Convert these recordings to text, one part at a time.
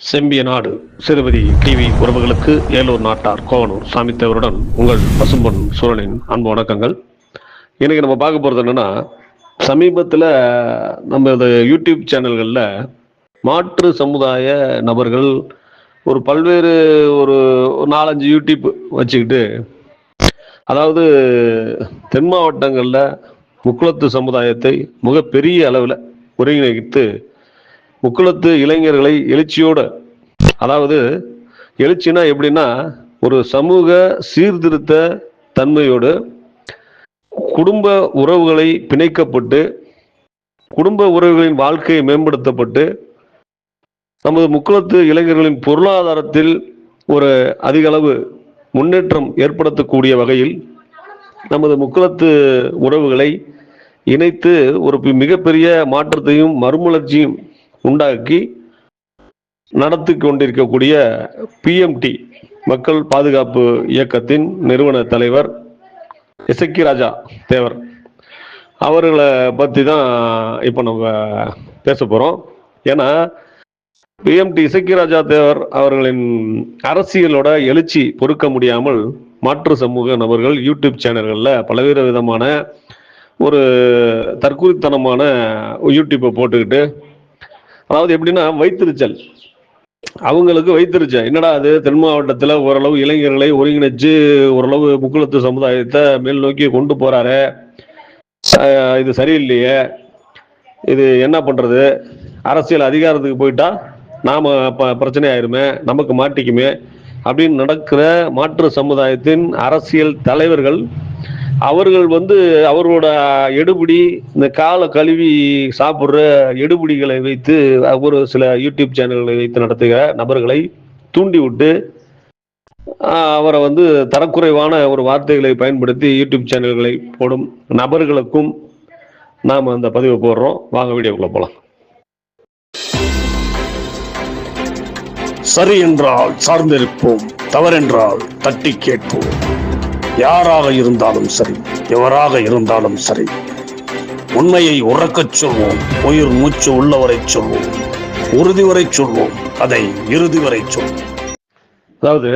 செம்பிய நாடு சிறுபதி டிவி உறவுகளுக்கு ஏலூர் நாட்டார் கோவனூர் சாமித்தேவருடன் உங்கள் பசும்பொன் சூழலின் அன்பு வணக்கங்கள். இன்றைக்கி நம்ம பார்க்க போகிறது என்னன்னா சமீபத்தில் நம்ம இந்த யூடியூப் சேனல்களில் மாற்று சமுதாய நபர்கள் ஒரு பல்வேறு ஒரு ஒரு நாலஞ்சு யூடியூப் வச்சுக்கிட்டு அதாவது தென் மாவட்டங்களில் முக்குளத்து சமுதாயத்தை மிகப்பெரிய அளவில் ஒருங்கிணைத்து முக்குளத்து இளைஞர்களை எழுச்சியோட அதாவது எழுச்சினா எப்படின்னா ஒரு சமூக சீர்திருத்த தன்மையோடு குடும்ப உறவுகளை பிணைக்கப்பட்டு குடும்ப உறவுகளின் வாழ்க்கை மேம்படுத்தப்பட்டு நமது முக்குளத்து இளைஞர்களின் பொருளாதாரத்தில் ஒரு அதிக அளவு முன்னேற்றம் ஏற்படுத்தக்கூடிய வகையில் நமது முக்குளத்து உறவுகளை இணைத்து ஒரு மிகப்பெரிய மாற்றத்தையும் மறுமலர்ச்சியும் உண்டாக்கி நடத்தி கொண்டிருக்கக்கூடிய பிஎம்டி மக்கள் பாதுகாப்பு இயக்கத்தின் நிறுவன தலைவர் இசக்கி ராஜா தேவர். அவர்களை பற்றி தான் இப்போ நம்ம பேச போகிறோம் ஏன்னா பிஎம்டி இசக்கி ராஜா தேவர் அவர்களின் அரசியலோட எழுச்சி பொறுக்க முடியாமல் மாற்று சமூக நபர்கள் யூடியூப் சேனல்களில் பல்வேறு விதமான ஒரு தற்குறித்தனமான யூடியூப்பை போட்டுக்கிட்டு அதாவது எப்படின்னா வைத்திருச்சல். அவங்களுக்கு வைத்திருச்சல். என்னடா அது? தென் மாவட்டத்தில் ஓரளவு இளைஞர்களை ஒருங்கிணைச்சு ஓரளவு முக்குளத்து சமுதாயத்தை மேல் நோக்கி கொண்டு போறாரு. இது சரியில்லையே. இது என்ன பண்றது? அரசியல் அதிகாரத்துக்கு போயிட்டா நாம பிரச்சனை ஆயிருமே நமக்கு மாட்டிக்குமே அப்படின்னு நடக்கிற மாற்று சமுதாயத்தின் அரசியல் தலைவர்கள் அவர்கள் வந்து அவர்களோட எடுபிடி இந்த காலை கழுவி சாப்பிட்ற எடுபிடிகளை வைத்து ஒரு சில யூடியூப் சேனல்களை வைத்து நடத்துகிற நபர்களை தூண்டி விட்டு அவரை வந்து தரக்குறைவான ஒரு வார்த்தைகளை பயன்படுத்தி யூடியூப் சேனல்களை போடும் நபர்களுக்கும் நாம் அந்த பதிவை போடுறோம். வாங்க வீடியோக்குள்ள போகலாம் சரி என்றால் சார்ந்திருப்போம் தவறென்றால் தட்டி கேட்போம். யாராக இருந்தாலும் சரி எவராக இருந்தாலும் சரி உண்மையை உறக்கச் சொல்வோம் உயிர் மூச்சு உள்ளவரை சொல்வோம் உறுதி வரை சொல்வோம் அதை இறுதி வரை சொல்வோம். அதாவது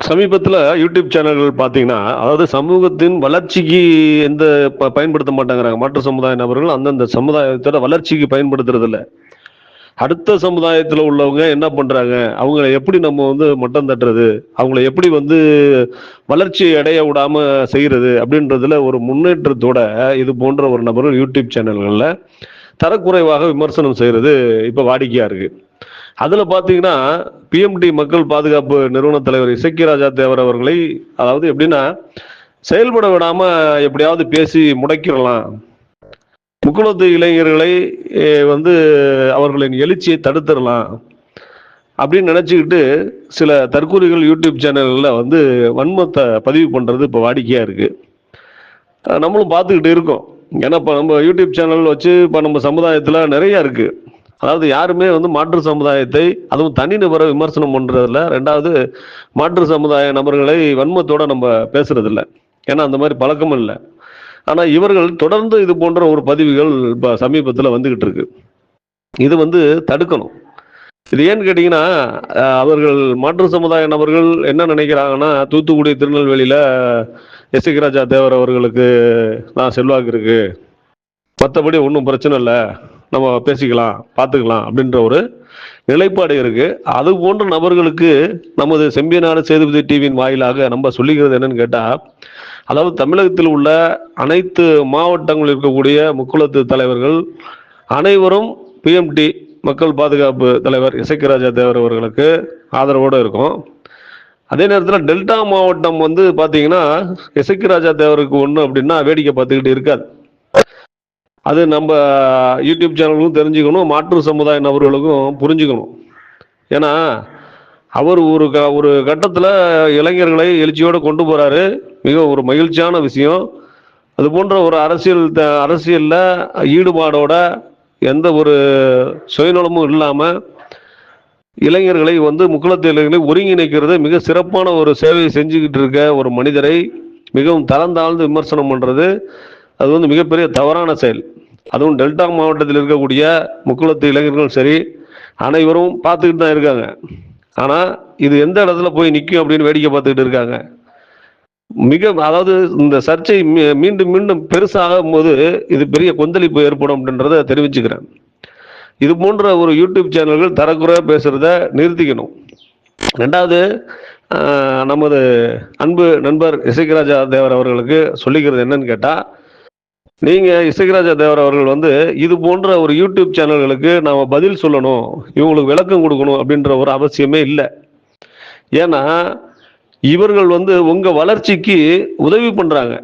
சமீபத்தில் யூடியூப் சேனல்கள் பார்த்தீங்கன்னா அதாவது சமூகத்தின் வளர்ச்சிக்கு எந்த பயன்படுத்த மாட்டேங்கிறாங்க. மாற்று சமுதாய நபர்கள் அந்தந்த சமுதாயத்தோட வளர்ச்சிக்கு பயன்படுத்துறது அடுத்த சமுதாயத்தில் உள்ளவங்க என்ன பண்றாங்க? அவங்கள எப்படி நம்ம வந்து மட்டம் தட்டுறது? அவங்கள எப்படி வந்து வளர்ச்சி அடைய விடாம செய்யறது? அப்படின்றதுல ஒரு முன்னேற்றத்தோட இது போன்ற ஒரு நபர்கள் யூடியூப் சேனல்களில் தரக்குறைவாக விமர்சனம் செய்யறது இப்போ வாடிக்கையா இருக்கு. அதுல பாத்தீங்கன்னா பிஎம்டி மக்கள் பாதுகாப்பு நிறுவன தலைவர் இசக்கி ராஜா தேவர் அவர்களை அதாவது எப்படின்னா செயல்பட விடாம எப்படியாவது பேசி முடக்கிடலாம். முக்குளத்து இளைஞர்களை வந்து அவர்களின் எழுச்சியை தடுத்துடலாம் அப்படின்னு நினச்சிக்கிட்டு சில தற்கூரிகள் யூடியூப் சேனல்களில் வந்து வன்மத்தை பதிவு பண்ணுறது இப்போ வாடிக்கையாக இருக்குது நம்மளும் பார்த்துக்கிட்டு இருக்கோம். ஏன்னா இப்போ நம்ம யூடியூப் சேனல் வச்சு இப்போ நம்ம சமுதாயத்தில் நிறையா இருக்குது அதாவது யாருமே வந்து மாற்று சமுதாயத்தை அதுவும் தனிநபரை விமர்சனம் பண்ணுறதில்ல ரெண்டாவது மாற்று சமுதாய நபர்களை வன்மத்தோடு நம்ம பேசுகிறதில்ல ஏன்னா அந்த மாதிரி பழக்கமும் இல்லை. ஆனால் இவர்கள் தொடர்ந்து இது போன்ற ஒரு பதிவுகள் இப்போ சமீபத்தில் வந்துகிட்டு இருக்கு. இது வந்து தடுக்கணும். இது ஏன்னு கேட்டிங்கன்னா அவர்கள் மாற்று சமுதாய நபர்கள் என்ன நினைக்கிறாங்கன்னா தூத்துக்குடி திருநெல்வேலியில் எஸ். ராஜா தேவர் அவர்களுக்கு நான் செல்வாக்கு இருக்கு. மற்றபடி ஒன்றும் பிரச்சனை இல்லை. நம்ம பேசிக்கலாம் பார்த்துக்கலாம் அப்படின்ற ஒரு நிலைப்பாடு இருக்கு. அது போன்ற நபர்களுக்கு நமது செம்பியநாடு சேதுபதி டிவியின் வாயிலாக நம்ம சொல்லுகிறது என்னன்னு கேட்டா அதாவது தமிழகத்தில் உள்ள அனைத்து மாவட்டங்களில் இருக்கக்கூடிய முக்குளத்து தலைவர்கள் அனைவரும் பிஎம்டி மக்கள் பாதுகாப்பு தலைவர் இசைக்கிராஜா தேவர் அவர்களுக்கு ஆதரவோடு இருக்கும். அதே நேரத்தில் டெல்டா மாவட்டம் வந்து பார்த்தீங்கன்னா இசைக்கிராஜா தேவருக்கு ஒன்று அப்படின்னா வேடிக்கை பார்த்துக்கிட்டு இருக்காது. அது நம்ம யூடியூப் சேனலுக்கும் தெரிஞ்சுக்கணும் மாற்று சமுதாய நபர்களுக்கும் புரிஞ்சுக்கணும். ஏன்னா அவர் ஒரு க ஒரு கட்டத்தில் இளைஞர்களை எழுச்சியோடு கொண்டு போகிறாரு மிக ஒரு மகிழ்ச்சியான விஷயம். அது போன்ற ஒரு அரசியல் த அரசியலில் ஈடுபாடோட எந்த ஒரு சுயநலமும் இல்லாமல் இளைஞர்களை வந்து முக்குளத்து இளைஞர்களை ஒருங்கிணைக்கிறது மிக சிறப்பான ஒரு சேவையை செஞ்சுக்கிட்டு இருக்க ஒரு மனிதரை மிகவும் தரந்தாழ்ந்து விமர்சனம் பண்ணுறது அது வந்து மிகப்பெரிய தவறான செயல். அதுவும் டெல்டா மாவட்டத்தில் இருக்கக்கூடிய முக்குளத்து இளைஞர்களும் சரி அனைவரும் பார்த்துக்கிட்டு தான் இருக்காங்க. ஆனால் இது எந்த இடத்துல போய் நிற்கும் அப்படின்னு வேடிக்கை பார்த்துக்கிட்டு இருக்காங்க. மிக அதாவது இந்த சர்ச்சை மீ- மீண்டும் மீண்டும் பெருசாகும் போது இது பெரிய கொந்தளிப்பு ஏற்படும் அப்படின்றத தெரிவிச்சுக்கிறேன். இது போன்ற ஒரு யூடியூப் சேனல்கள் தரக்குறையாக பேசுகிறத நிறுத்திக்கணும். ரெண்டாவது நமது அன்பு நண்பர் இசைக்கராஜா தேவர் அவர்களுக்கு சொல்லிக்கிறது என்னன்னு கேட்டால் நீங்க இசைக்கராஜா தேவர் அவர்கள் வந்து இது போன்ற ஒரு யூடியூப் சேனல்களுக்கு நாம பதில் சொல்லணும் இவங்களுக்கு விளக்கம் கொடுக்கணும் அப்படின்ற ஒரு அவசியமே இல்லை. ஏன்னா இவர்கள் வந்து உங்க வளர்ச்சிக்கு உதவி பண்றாங்க.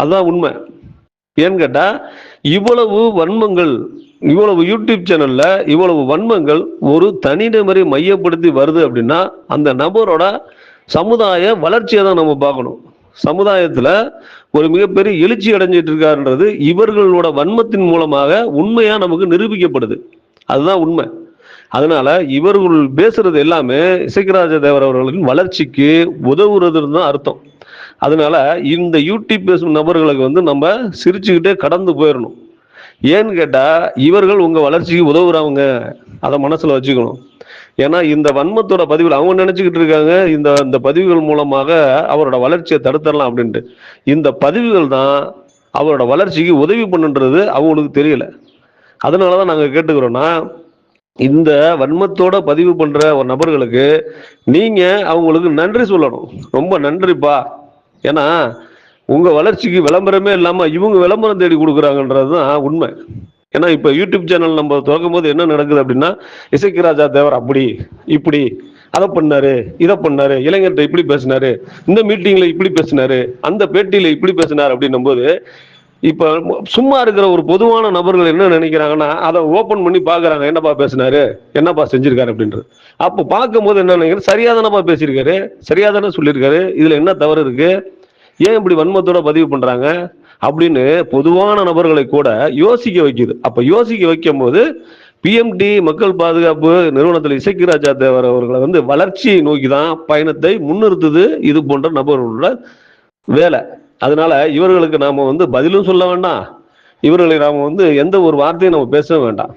அதுதான் உண்மை. ஏன்னு கேட்டா இவ்வளவு வன்மங்கள் இவ்வளவு யூடியூப் சேனல்ல இவ்வளவு வன்மங்கள் ஒரு தனிநபரை மையப்படுத்தி வருது அப்படின்னா அந்த நபரோட சமுதாய வளர்ச்சியை தான் நம்ம பார்க்கணும். சமுதாயத்துல ஒரு மிகப்பெரிய எழுச்சி அடைஞ்சிட்டு இருக்காருன்றது இவர்களோட வன்மத்தின் மூலமாக உண்மையா நமக்கு நிரூபிக்கப்படுது. அதுதான் உண்மை. அதனால இவர்கள் பேசுறது எல்லாமே இசைக்கராஜ தேவர் அவர்களின் வளர்ச்சிக்கு உதவுறதுன்னு தான் அர்த்தம். அதனால இந்த யூடியூப் பேசும் நபர்களுக்கு வந்து நம்ம சிரிச்சுக்கிட்டே கடந்து போயிடணும் ஏன்னு கேட்டா இவர்கள் உங்க வளர்ச்சிக்கு உதவுறவங்க. அதை மனசுல வச்சுக்கணும். ஏன்னா இந்த வன்மத்தோட பதிவுகள் அவங்க நினைச்சுக்கிட்டு இருக்காங்க இந்த இந்த பதிவுகள் மூலமாக அவரோட வளர்ச்சியை தடுத்துடலாம் அப்படின்ட்டு. இந்த பதிவுகள் தான் அவரோட வளர்ச்சிக்கு உதவி பண்ணுன்றது அவங்களுக்கு தெரியல. அதனால தான் நாங்கள் கேட்டுக்கிறோன்னா இந்த வன்மத்தோட பதிவு பண்ற ஒரு நபர்களுக்கு நீங்க அவங்களுக்கு நன்றி சொல்லணும். ரொம்ப நன்றிப்பா. ஏன்னா உங்க வளர்ச்சிக்கு விளம்பரமே இல்லாம இவங்க விளம்பரம் தேடி கொடுக்குறாங்கன்றது தான் உண்மை. ஏன்னா இப்போ யூடியூப் சேனல் நம்ம திறக்கும் போது என்ன நடக்குது அப்படின்னா இசைக்கிராஜா தேவர் அப்படி இப்படி அதை பண்ணாரு இதை பண்ணாரு இளைஞர்கிட்ட இப்படி பேசினாரு இந்த மீட்டிங்ல இப்படி பேசினாரு அந்த பேட்டியில இப்படி பேசினாரு அப்படின்னும் போது இப்ப சும்மா இருக்கிற ஒரு பொதுவான நபர்கள் என்ன நினைக்கிறாங்கன்னா அதை ஓபன் பண்ணி பாக்குறாங்க என்னப்பா பேசினாரு? என்னப்பா செஞ்சிருக்காரு அப்படின்றது. அப்போ பார்க்கும்போது என்ன நினைக்கிறேன் சரியா தானப்பா பேசியிருக்காரு? சரியா தானே சொல்லியிருக்காரு? இதுல என்ன தவறு இருக்கு? ஏன் இப்படி வன்மத்தோட பதிவு பண்றாங்க? அப்படின்னு பொதுவான நபர்களை கூட யோசிக்க வைக்குது. அப்ப யோசிக்க வைக்கும் போது பிஎம்டி மக்கள் பாதுகாப்பு நிறுவனத்தில் இசைக்கு ராஜா தேவர் அவர்களை வந்து வளர்ச்சியை நோக்கி தான் பயணத்தை முன்னிறுத்துது. இது போன்ற நபர்களோட வேலை. அதனால இவர்களுக்கு நாம வந்து பதிலும் சொல்ல வேண்டாம். இவர்களை நாம வந்து எந்த ஒரு வார்த்தையும் நம்ம பேச வேண்டாம்.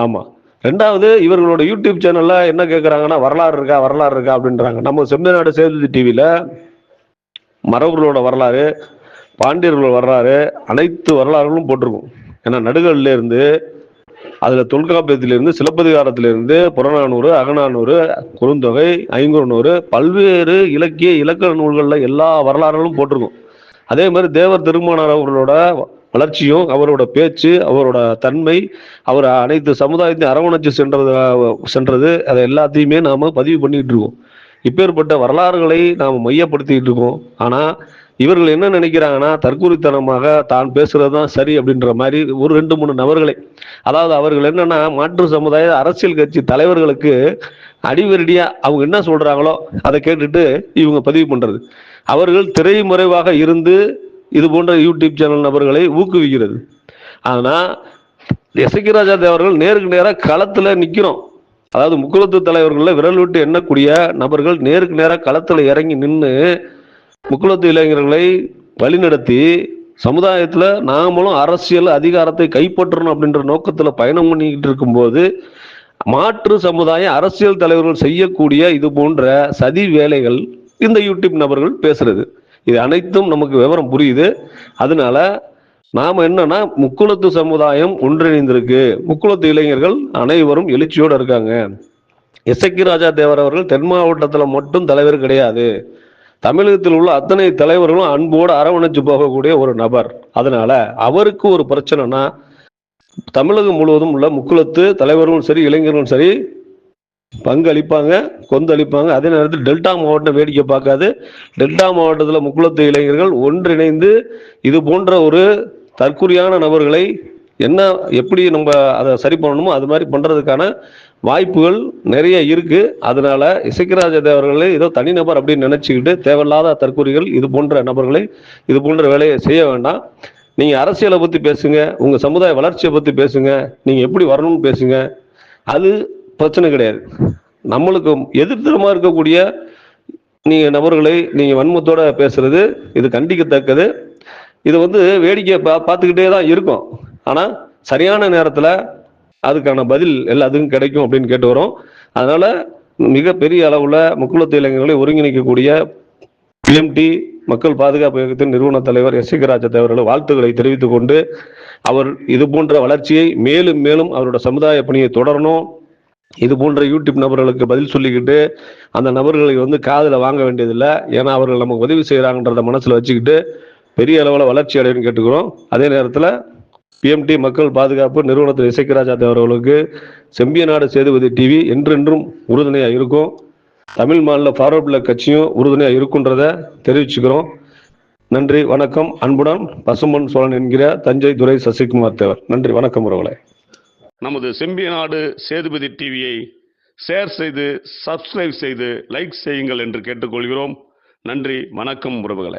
ஆமா. ரெண்டாவது இவர்களோட யூடியூப் சேனல்ல என்ன கேட்கறாங்கன்னா வரலாறு இருக்கா வரலாறு இருக்கா அப்படின்றாங்க. நம்ம செம்மநாடு சேது டிவியில மரபர்களோட வரலாறு பாண்டியர்களோட வரலாறு அனைத்து வரலாறுகளும் போட்டிருக்கும். ஏன்னா நடுகல்ல இருந்து அதுல தொல்காப்பியத்திலிருந்து சிலப்பதிகாரத்திலிருந்து புறநானூறு அகநானூறு குறுந்தொகை ஐங்குறுநூறு பல்வேறு இலக்கிய இலக்கண நூல்களில் எல்லா வரலாறுகளும் போட்டிருக்கும். அதே மாதிரி தேவர் திருமணர் அவர்களோட வளர்ச்சியும் அவரோட பேச்சு அவரோட தன்மை அவர் அனைத்து சமுதாயத்தையும் அரவணைச்சு சென்றது சென்றது அதை எல்லாத்தையுமே நாம பதிவு பண்ணிட்டு இருக்கோம். இப்பேற்பட்ட வரலாறுகளை நாம் மையப்படுத்திட்டு இருக்கோம். ஆனா இவர்கள் என்ன நினைக்கிறாங்கன்னா தற்கூரித்தனமாக தான் பேசுறதுதான் சரி அப்படின்ற மாதிரி ஒரு ரெண்டு மூணு நபர்களை. அதாவது அவர்கள் என்னன்னா மாற்று சமுதாய அரசியல் கட்சி தலைவர்களுக்கு அடிவரடியா அவங்க என்ன சொல்றாங்களோ அதை கேட்டுட்டு இவங்க பதிவு பண்றது. அவர்கள் திரைமறைவாக இருந்து இது போன்ற யூடியூப் சேனல் நபர்களை ஊக்குவிக்கிறது. ஆனா எசக்கிராஜா தேவர்கள் நேருக்கு நேராக களத்துல நிக்கிறோம். அதாவது முக்குளத்து தலைவர்களில் விரல் விட்டு எண்ணக்கூடிய நபர்கள் நேருக்கு நேராக களத்தில் இறங்கி நின்று முக்குலத்து இளைஞர்களை வழிநடத்தி சமுதாயத்தில் நாமளும் அரசியல் அதிகாரத்தை கைப்பற்றணும் அப்படின்ற நோக்கத்தில் பயணம் பண்ணிக்கிட்டு இருக்கும்போது மாற்று சமுதாய அரசியல் தலைவர்கள் செய்யக்கூடிய இது போன்ற சதி வேலைகள் இந்த யூடியூப் நபர்கள் பேசுறது. இது அனைத்தும் நமக்கு விவரம் புரியுது. அதனால நாம என்னன்னா முக்குளத்து சமுதாயம் ஒன்றிணைந்திருக்கு. முக்குளத்து இளைஞர்கள் அனைவரும் எழுச்சியோடு இருக்காங்க. எசக்கி ராஜா தேவர் அவர்கள் தென் மாவட்டத்தில் மட்டும் தலைவர் கிடையாது. தமிழகத்தில் உள்ள அத்தனை தலைவர்களும் அன்போடு அரவணைச்சு போகக்கூடிய ஒரு நபர். அதனால அவருக்கு ஒரு பிரச்சனைனா தமிழகம் முழுவதும் உள்ள முக்குளத்து தலைவர்களும் சரி இளைஞர்களும் சரி பங்கு அளிப்பாங்க கொந்து அளிப்பாங்க அதே நேரத்தில் டெல்டா மாவட்டம் வேடிக்கை பார்க்காது. டெல்டா மாவட்டத்தில் முக்குளத்து இளைஞர்கள் ஒன்றிணைந்து இது போன்ற ஒரு தற்குறியான நபர்களை என்ன எப்படி நம்ம அதை சரி பண்ணணுமோ அது மாதிரி பண்ணுறதுக்கான வாய்ப்புகள் நிறைய இருக்கு. அதனால இசைக்கராஜ தேவர்களை ஏதோ தனிநபர் அப்படின்னு நினைச்சுக்கிட்டு தேவையில்லாத தற்கொலைகள் இது போன்ற நபர்களை இது போன்ற வேலையை செய்ய வேண்டாம். நீங்க அரசியலை பத்தி பேசுங்க உங்க சமுதாய வளர்ச்சியை பத்தி பேசுங்க நீங்க எப்படி வரணும்னு பேசுங்க. அது பிரச்சனை கிடையாது. நம்மளுக்கு எதிர்த்தரமா இருக்கக்கூடிய நீங்க நபர்களை நீங்க வன்மத்தோட பேசுறது இது கண்டிக்கத்தக்கது. இது வந்து வேடிக்கை பா பார்த்துக்கிட்டே தான் இருக்கும். ஆனால் சரியான நேரத்தில் அதுக்கான பதில் எல்லாத்துக்கும் கிடைக்கும் அப்படின்னு கேட்டு வரோம். அதனால் மிகப்பெரிய அளவில் முக்குளத்து இளைஞர்களை ஒருங்கிணைக்கக்கூடிய பிஎம்டி மக்கள் பாதுகாப்பு இயக்கத்தின் நிறுவன தலைவர் எஸ். சிகராஜ தேவர்கள் வாழ்த்துக்களை தெரிவித்துக் கொண்டு அவர் இது போன்ற வளர்ச்சியை மேலும் மேலும் அவரோட சமுதாய பணியை தொடரணும். இது போன்ற யூடியூப் நபர்களுக்கு பதில் சொல்லிக்கிட்டு அந்த நபர்களை வந்து காதில் வாங்க வேண்டியதில்லை. ஏன்னா அவர்கள் நமக்கு உதவி செய்கிறாங்கன்றத மனசில் வச்சுக்கிட்டு பெரிய அளவில் வளர்ச்சி அடையும் கேட்டுக்கிறோம். அதே நேரத்தில் பிஎம்டி மக்கள் பாதுகாப்பு நிறுவனத்தில் இசைக்கராஜாத் அவர்களுக்கு செம்பியநாடு சேதுபதி டிவி என்றென்றும் உறுதுணையாக இருக்கும். தமிழ் மாநில ஃபார்வர்ட் பிளாக் கட்சியும் உறுதுணையாக இருக்குன்றத தெரிவிச்சுக்கிறோம். நன்றி வணக்கம். அன்புடன் பசுமன் சோழன் என்கிற தஞ்சை துரை சசிகுமார் தேவர். நன்றி வணக்கம் உறவுகளே. நமது செம்பிய நாடு சேதுபதி டிவியை ஷேர் செய்து சப்ஸ்கிரைப் செய்து லைக் செய்யுங்கள் என்று கேட்டுக்கொள்கிறோம். நன்றி வணக்கம் உறவுகளை.